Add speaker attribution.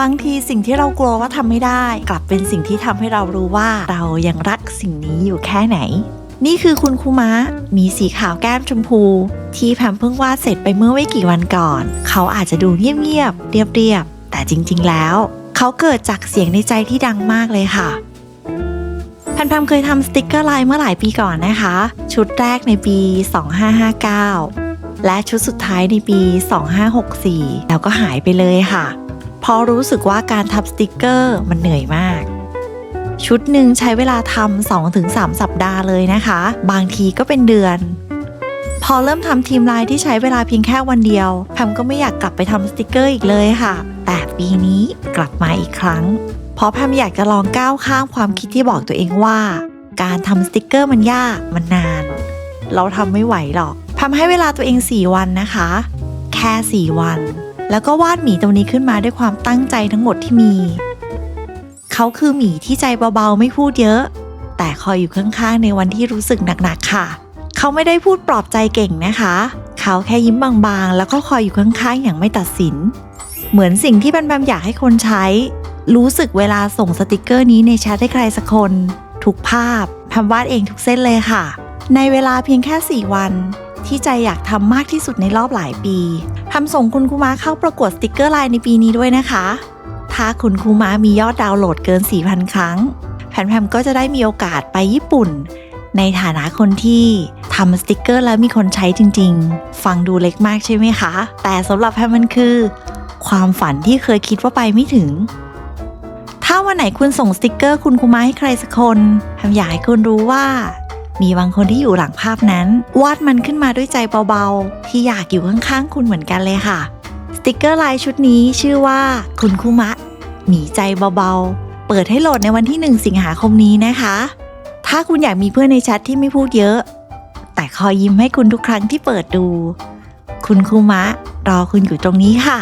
Speaker 1: บางทีสิ่งที่เรากลัวว่าทำไม่ได้ กลับเป็นสิ่งที่ทำให้เรารู้ว่าเรายังรักสิ่งนี้อยู่แค่ไหน นี่คือคุณคุมะมีสีขาวแก้มชมพู ที่แพมเพิ่งวาดเสร็จไปเมื่อไม่กี่วันก่อน เขาอาจจะดูเงียบๆเรียบๆแต่จริงๆแล้ว เขาเกิดจากเสียงในใจที่ดังมากเลยค่ะพมแพมเคยทำสติกเกอร์ลายเมื่อหลายปีก่อนนะคะ ชุดแรกในปี 2559 และชุดสุดท้ายในปี 2564 แล้วก็หายไปเลยค่ะ เพราะรู้สึกว่าการทับสติกเกอร์มันเหนื่อยมาก ชุดหนึ่งใช้เวลาทำ2-3สัปดาห์เลยนะคะ บางทีก็เป็นเดือน พอเริ่มทำทีมไลายที่ใช้เวลาเพียงแค่วันเดียวแพมก็ไม่อยากกลับไปทำสติกเกอร์อีกเลยค่ะ แต่ปีนี้กลับมาอีกครั้ง เพราะแพมอยากจะลองก้าวข้ามความคิดที่บอกตัวเองว่า การทำสติกเกอร์มันยากมันนาน เราทำไม่ไหวหรอกแพมให้เวลาตัวเอง 4 วันนะคะ แค่ 4 วัน แล้วก็วาดหมีตัวนี้ขึ้นมาด้วยความตั้งใจทั้งหมดที่มี เขาคือหมีที่ใจเบาๆไม่พูดเยอะ แต่คอยอยู่ข้างๆในวันที่รู้สึกหนักๆค่ะ เขาไม่ได้พูดปลอบใจเก่งนะคะ เขาแค่ยิ้มบางๆ แล้วก็คอยอยู่ข้างๆอย่างไม่ตัดสิน เหมือนสิ่งที่แบมแบมอยากให้คนใช้ รู้สึกเวลาส่งสติกเกอร์นี้ในแชทให้ใครสักคนทุกภาพแพมวาดเองทุกเส้นเลยค่ะ ในเวลาเพียงแค่ 4 วัน ที่ใจอยากทำมากที่สุดในรอบหลายปีทำส่งคุณคุมาเข้าประกวดสติกเกอร์ไลน์ในปีนี้ด้วยนะคะ ถ้าคุณคุมามียอดดาวน์โหลดเกิน 4,000 ครั้งแพมแพมก็จะได้มีโอกาสไปญี่ปุ่น ในฐานะคนที่ทำสติกเกอร์แล้วมีคนใช้จริง ๆ ฟังดูเล็กมากใช่ไหมคะ แต่สำหรับแพมมันคือ ความฝันที่เคยคิดว่าไปไม่ถึงถ้าวันไหนคุณส่งสติกเกอร์คุณคุมาให้ใครสักคนแพมอยากให้คุณรู้ว่า มีบางคนที่อยู่หลังภาพนั้น วาดมันขึ้นมาด้วยใจเบาๆ ที่อยากอยู่ข้างๆคุณเหมือนกันเลยค่ะ สติกเกอร์ลายชุดนี้ชื่อว่า คุณคุมะหมีใจเบาๆ เปิดให้โหลดในวันที่ 1 สิงหาคมนี้นะคะ ถ้าคุณอยากมีเพื่อนในแชทที่ไม่พูดเยอะ แต่คอยยิ้มให้คุณทุกครั้งที่เปิดดู คุณคุมะ รอคุณอยู่ตรงนี้ค่ะ